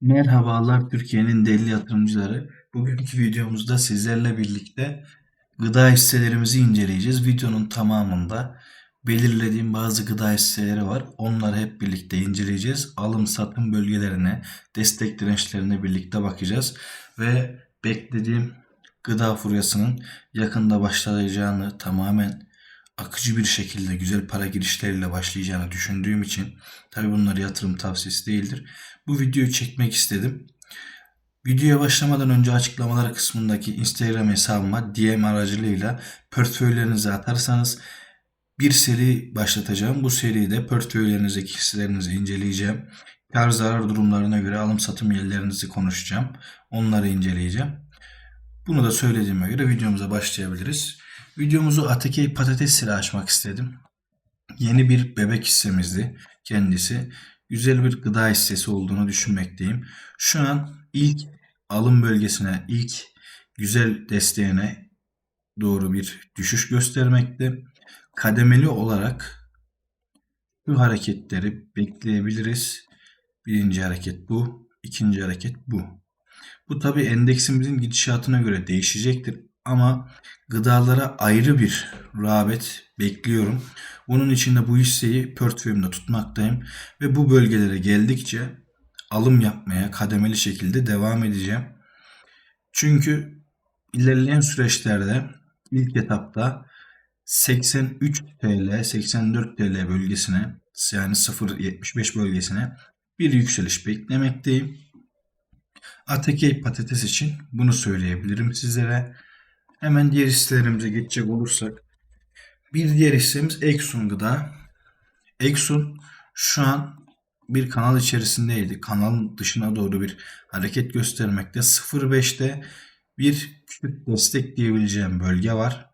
Merhabalar Türkiye'nin deli yatırımcıları. Bugünkü videomuzda sizlerle birlikte gıda hisselerimizi inceleyeceğiz. Videonun tamamında belirlediğim bazı gıda hisseleri var. Onları hep birlikte inceleyeceğiz. Alım satım bölgelerine, destek dirençlerine birlikte bakacağız. Ve beklediğim gıda furyasının yakında başlayacağını tamamen akıcı bir şekilde güzel para girişleriyle başlayacağını düşündüğüm için tabi bunlar yatırım tavsiyesi değildir. Bu videoyu çekmek istedim. Videoya başlamadan önce açıklamalar kısmındaki Instagram hesabıma DM aracılığıyla portföylerinizi atarsanız bir seri başlatacağım. Bu seride portföylerinizdeki hisselerinizi inceleyeceğim. Kar zarar durumlarına göre alım satım yerlerinizi konuşacağım. Onları inceleyeceğim. Bunu da söylediğime göre videomuza başlayabiliriz. Videomuzu Atakey patates ile açmak istedim. Yeni bir bebek hissemizdi kendisi. Güzel bir gıda hissesi olduğunu düşünmekteyim. Şu an ilk alım bölgesine, ilk güzel desteğine doğru bir düşüş göstermekte. Kademeli olarak bu hareketleri bekleyebiliriz. Birinci hareket bu, ikinci hareket bu. Bu tabi endeksimizin gidişatına göre değişecektir ama gıdalara ayrı bir rağbet bekliyorum. Bunun için de bu hisseyi portföyümde tutmaktayım ve bu bölgelere geldikçe alım yapmaya kademeli şekilde devam edeceğim. Çünkü ilerleyen süreçlerde ilk etapta 83 TL, 84 TL bölgesine yani 0.75 bölgesine bir yükseliş beklemekteyim. Atakey patates için bunu söyleyebilirim sizlere. Hemen diğer hisselerimize geçecek olursak. Bir diğer hissemiz Exxon Gıda. Exxon şu an bir kanal içerisindeydi. Kanalın dışına doğru bir hareket göstermekte. 0.5'te bir küçük destek diyebileceğim bölge var.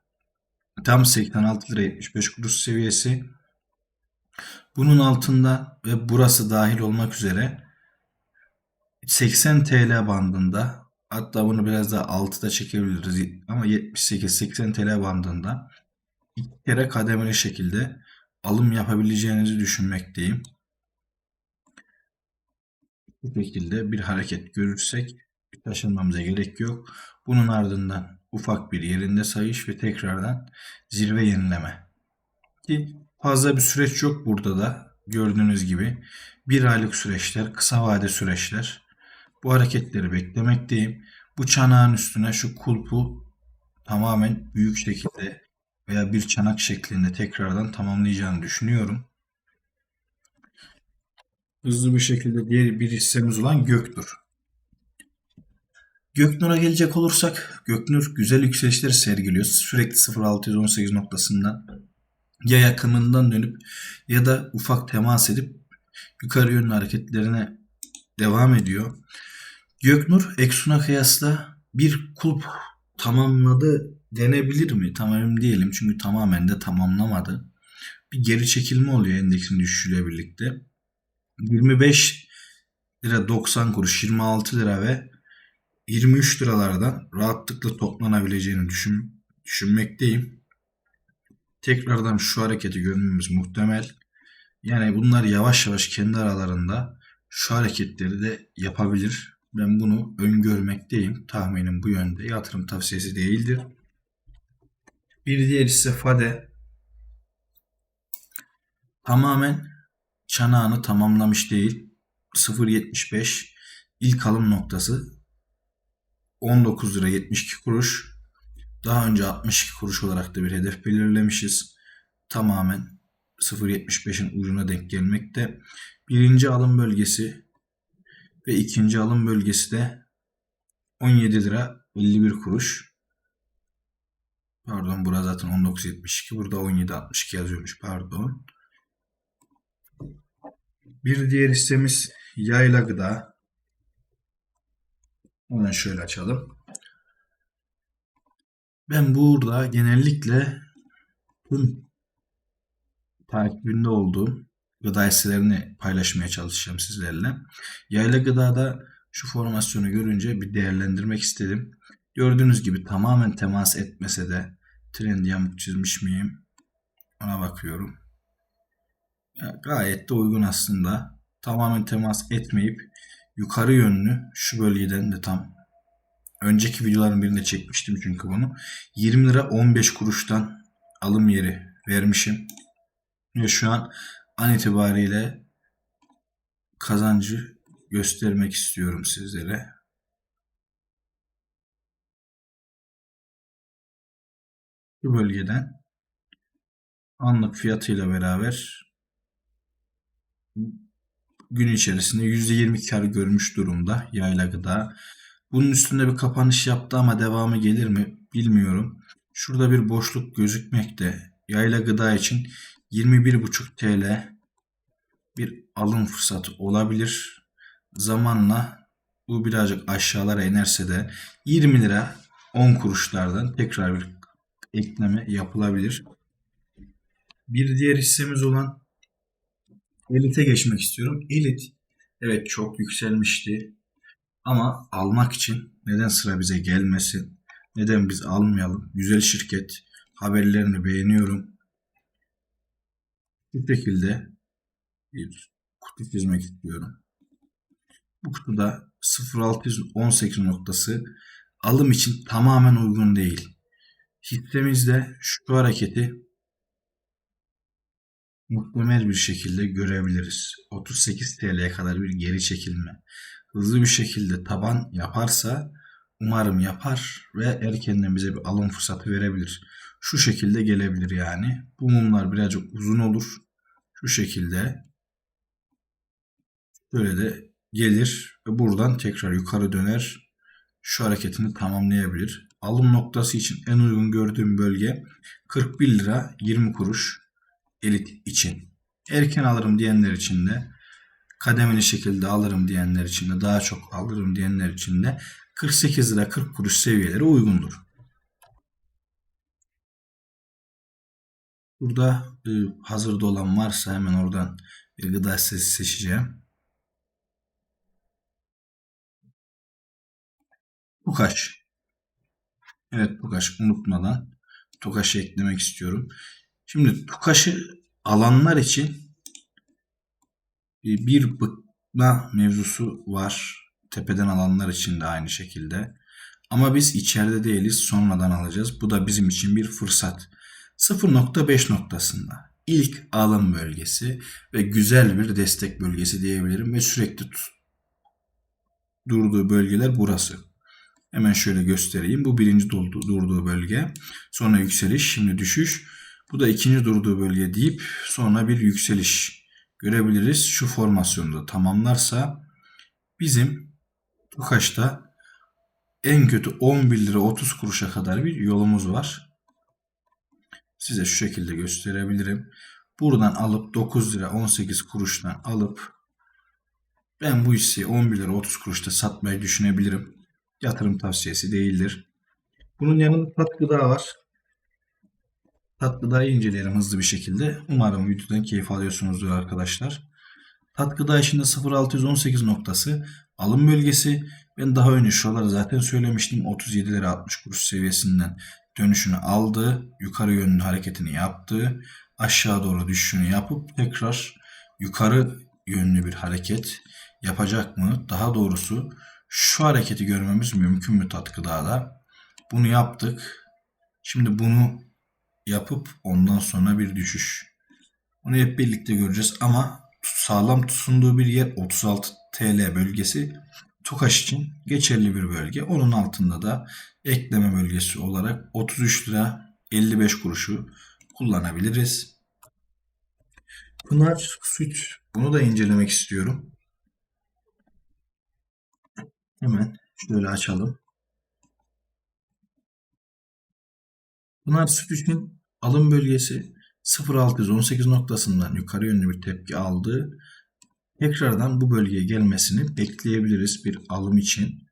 Tam 86 lira 75 kuruş seviyesi. Bunun altında ve burası dahil olmak üzere 80 TL bandında hatta bunu biraz daha altıda çekebiliriz ama 78-80 TL bandında iki kere kademeli şekilde alım yapabileceğinizi düşünmekteyim. Bu şekilde bir hareket görürsek taşınmamıza gerek yok. Bunun ardından ufak bir yerinde sayış ve tekrardan zirve yenileme. Ki fazla bir süreç yok burada da gördüğünüz gibi. Bir aylık süreçler, kısa vade süreçler. Bu hareketleri beklemekteyim. Bu çanağın üstüne şu kulpu tamamen büyük şekilde veya bir çanak şeklinde tekrardan tamamlayacağını düşünüyorum. Hızlı bir şekilde diğer bir hissemiz olan Göknur. Göknur'a gelecek olursak Göknur güzel yükselişler sergiliyor. Sürekli 0618 noktasından ya yakınından dönüp ya da ufak temas edip yukarı yönlü hareketlerine devam ediyor. Göknur Exxon'a kıyasla bir kulp tamamladı denebilir mi? Tamam diyelim çünkü tamamen de tamamlamadı. Bir geri çekilme oluyor endeksin düşüşüyle birlikte. 25 lira 90 kuruş 26 lira ve 23 liralardan rahatlıkla toplanabileceğini düşün, düşünmekteyim. Tekrardan şu hareketi görmemiz muhtemel. Yani bunlar yavaş yavaş kendi aralarında şu hareketleri de yapabilir. Ben bunu öngörmekteyim. Tahminim bu yönde. Yatırım tavsiyesi değildir. Bir diğer ise Fade. Tamamen çanağını tamamlamış değil. 0.75 ilk alım noktası 19 lira 72 kuruş. Daha önce 62 kuruş olarak da bir hedef belirlemişiz. Tamamen 0.75'in ucuna denk gelmekte. Birinci alım bölgesi ve ikinci alım bölgesi de 17 lira 51 kuruş. Pardon burada zaten 19.72 burada 17.62 yazıyormuş pardon. Bir diğer hissemiz yayla gıda. Hemen şöyle açalım. Ben burada genellikle takibinde olduğum gıda hisselerini paylaşmaya çalışacağım sizlerle. Yayla gıdada şu formasyonu görünce bir değerlendirmek istedim. Gördüğünüz gibi tamamen temas etmese de trend yamuk çizmiş miyim? Ona bakıyorum. Gayet de uygun aslında. Tamamen temas etmeyip yukarı yönlü şu bölgeden de tam önceki videoların birinde çekmiştim çünkü bunu. 20 lira 15 kuruştan alım yeri vermişim. Ve şu an an itibariyle kazancı göstermek istiyorum sizlere. Bu bölgeden anlık fiyatıyla beraber gün içerisinde %20 kar görmüş durumda yayla gıda. Bunun üstünde bir kapanış yaptı ama devamı gelir mi bilmiyorum. Şurada bir boşluk gözükmekte. Yayla gıda için 21,5 TL bir alım fırsatı olabilir. Zamanla bu birazcık aşağılara inerse de 20 lira 10 kuruşlardan tekrar bir ekleme yapılabilir. Bir diğer hissemiz olan Elite geçmek istiyorum. Elit evet çok yükselmişti. Ama almak için neden sıra bize gelmesin? Neden biz almayalım? Güzel şirket. Haberlerini beğeniyorum. Bu şekilde bir kutu çizmek istiyorum. Bu kutuda 0618 noktası alım için tamamen uygun değil. Hissemizde şu hareketi muhtemel bir şekilde görebiliriz. 38 TL'ye kadar bir geri çekilme. Hızlı bir şekilde taban yaparsa umarım yapar ve erkenden bize bir alım fırsatı verebilir. Şu şekilde gelebilir yani. Bu mumlar birazcık uzun olur. Şu şekilde böyle de gelir ve buradan tekrar yukarı döner. Şu hareketini tamamlayabilir. Alım noktası için en uygun gördüğüm bölge 41 lira 20 kuruş elit için. Erken alırım diyenler için de kademeli şekilde alırım diyenler için de daha çok alırım diyenler için de 48 lira 40 kuruş seviyeleri uygundur. Burada e, hazırda olan varsa hemen oradan bir gıda sesi seçeceğim. Tukaş. Evet Tukaş unutmadan Tukaş'ı eklemek istiyorum. Şimdi Tukaş'ı alanlar için bir bıkma mevzusu var. Tepeden alanlar için de aynı şekilde. Ama biz içeride değiliz. Sonradan alacağız. Bu da bizim için bir fırsat. 0.5 noktasında ilk alım bölgesi ve güzel bir destek bölgesi diyebilirim ve sürekli durduğu bölgeler burası. Hemen şöyle göstereyim. Bu birinci durduğu bölge. Sonra yükseliş, şimdi düşüş. Bu da ikinci durduğu bölge deyip sonra bir yükseliş görebiliriz. Şu formasyonu da tamamlarsa bizim Tukaş'ta en kötü 11 lira 30 kuruşa kadar bir yolumuz var. Size şu şekilde gösterebilirim. Buradan alıp 9 lira 18 kuruştan alıp ben bu hisseyi 11 lira 30 kuruşta satmayı düşünebilirim. Yatırım tavsiyesi değildir. Bunun yanında tat gıda var. Tat gıdayı inceleyelim hızlı bir şekilde. Umarım videodan keyif alıyorsunuzdur arkadaşlar. Tat gıda içinde 0618 noktası alım bölgesi. Ben daha önce şuraları zaten söylemiştim. 37 lira 60 kuruş seviyesinden dönüşünü aldı. Yukarı yönlü hareketini yaptı. Aşağı doğru düşüşünü yapıp tekrar yukarı yönlü bir hareket yapacak mı? Daha doğrusu şu hareketi görmemiz mümkün mü tat gıdada? Bunu yaptık. Şimdi bunu yapıp ondan sonra bir düşüş. Bunu hep birlikte göreceğiz ama sağlam tutunduğu bir yer 36 TL bölgesi Tokaş için geçerli bir bölge. Onun altında da ekleme bölgesi olarak 33 lira 55 kuruşu kullanabiliriz. Pınar süt. Bunu da incelemek istiyorum. Hemen şöyle açalım. Pınar süt için alım bölgesi 0.618 noktasından yukarı yönlü bir tepki aldı. Tekrardan bu bölgeye gelmesini bekleyebiliriz bir alım için.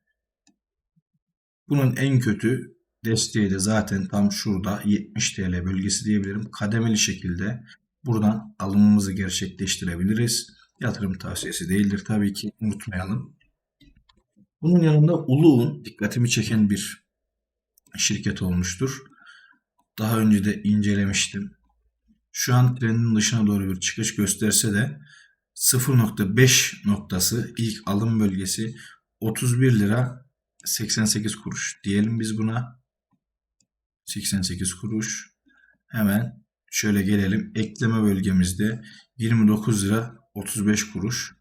Bunun en kötü desteği de zaten tam şurada 70 TL bölgesi diyebilirim. Kademeli şekilde buradan alımımızı gerçekleştirebiliriz. Yatırım tavsiyesi değildir tabii ki unutmayalım. Bunun yanında Uluğun dikkatimi çeken bir şirket olmuştur. Daha önce de incelemiştim. Şu an trendin dışına doğru bir çıkış gösterse de 0.5 noktası ilk alım bölgesi 31 lira 88 kuruş diyelim biz buna 88 kuruş hemen şöyle gelelim ekleme bölgemizde 29 lira 35 kuruş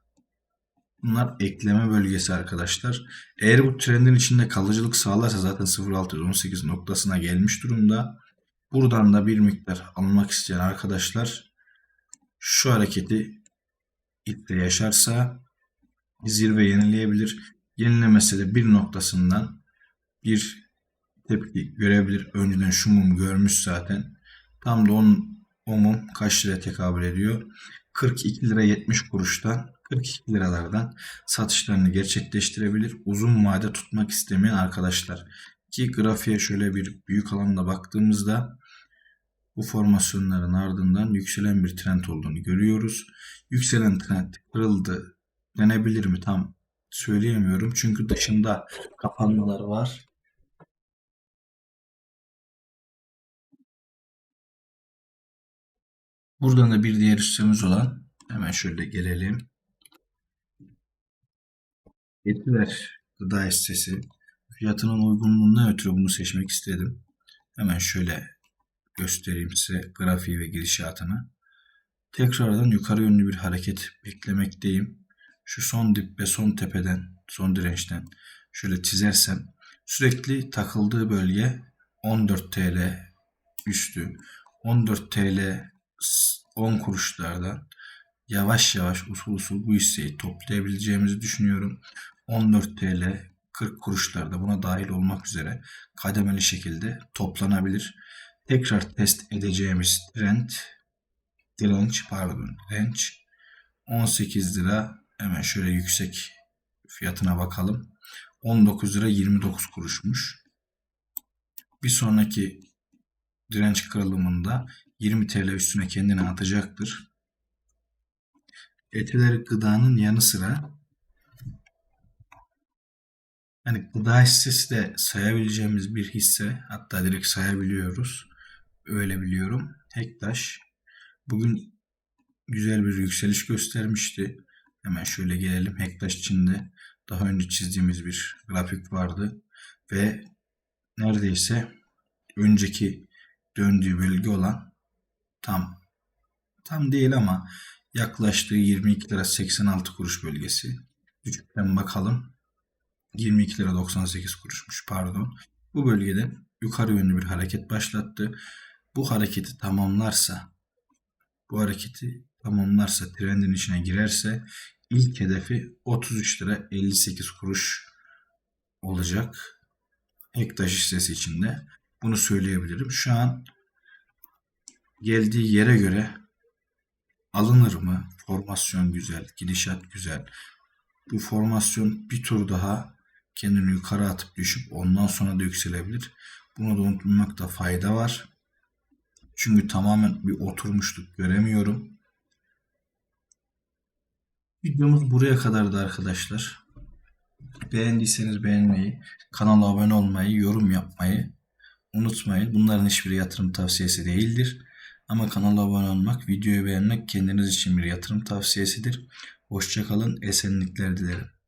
Bunlar ekleme bölgesi arkadaşlar. Eğer bu trendin içinde kalıcılık sağlarsa zaten 0.618 noktasına gelmiş durumda. Buradan da bir miktar almak isteyen arkadaşlar şu hareketi iple yaşarsa zirve yenileyebilir. Yenilemese de bir noktasından bir tepki görebilir. Önceden şu mum görmüş zaten. Tam da onun o mum kaç lira tekabül ediyor? 42 lira 70 kuruştan 42 liralardan satışlarını gerçekleştirebilir. Uzun vade tutmak istemeyen arkadaşlar. Ki grafiğe şöyle bir büyük alanda baktığımızda bu formasyonların ardından yükselen bir trend olduğunu görüyoruz. Yükselen trend kırıldı denebilir mi tam söyleyemiyorum. Çünkü dışında kapanmalar var. Buradan da bir diğer hissemiz olan hemen şöyle gelelim. Etiler gıda hissesi. Fiyatının uygunluğundan ötürü bunu seçmek istedim. Hemen şöyle göstereyim size grafiği ve gidişatını. Tekrardan yukarı yönlü bir hareket beklemekteyim. Şu son dip ve son tepeden, son dirençten şöyle çizersem sürekli takıldığı bölge 14 TL üstü. 14 TL 10 kuruşlardan yavaş yavaş usul usul bu hisseyi toplayabileceğimizi düşünüyorum. 14 TL 40 kuruşlarda buna dahil olmak üzere kademeli şekilde toplanabilir. Tekrar test edeceğimiz trend direnç pardon direnç 18 lira hemen şöyle yüksek fiyatına bakalım. 19 lira 29 kuruşmuş. Bir sonraki direnç kırılımında 20 TL üstüne kendini atacaktır. Etiler gıdanın yanı sıra hani gıda hissesi de sayabileceğimiz bir hisse hatta direkt sayabiliyoruz. Öyle biliyorum. Hektaş bugün güzel bir yükseliş göstermişti. Hemen şöyle gelelim. Hektaş içinde daha önce çizdiğimiz bir grafik vardı ve neredeyse önceki döndüğü bölge olan tam tam değil ama yaklaştığı 22 lira 86 kuruş bölgesi. Küçükten bakalım. 22 lira 98 kuruşmuş pardon. Bu bölgede yukarı yönlü bir hareket başlattı. Bu hareketi tamamlarsa bu hareketi tamamlarsa trendin içine girerse ilk hedefi 33 lira 58 kuruş olacak. Ektaş hissesi içinde. Bunu söyleyebilirim. Şu an geldiği yere göre alınır mı? Formasyon güzel, gidişat güzel. Bu formasyon bir tur daha kendini yukarı atıp düşüp ondan sonra da yükselebilir. Bunu da unutmamakta fayda var. Çünkü tamamen bir oturmuşluk göremiyorum. Videomuz buraya kadardı arkadaşlar. Beğendiyseniz beğenmeyi, kanala abone olmayı, yorum yapmayı unutmayın. Bunların hiçbir yatırım tavsiyesi değildir. Ama kanala abone olmak, videoyu beğenmek kendiniz için bir yatırım tavsiyesidir. Hoşçakalın, esenlikler dilerim.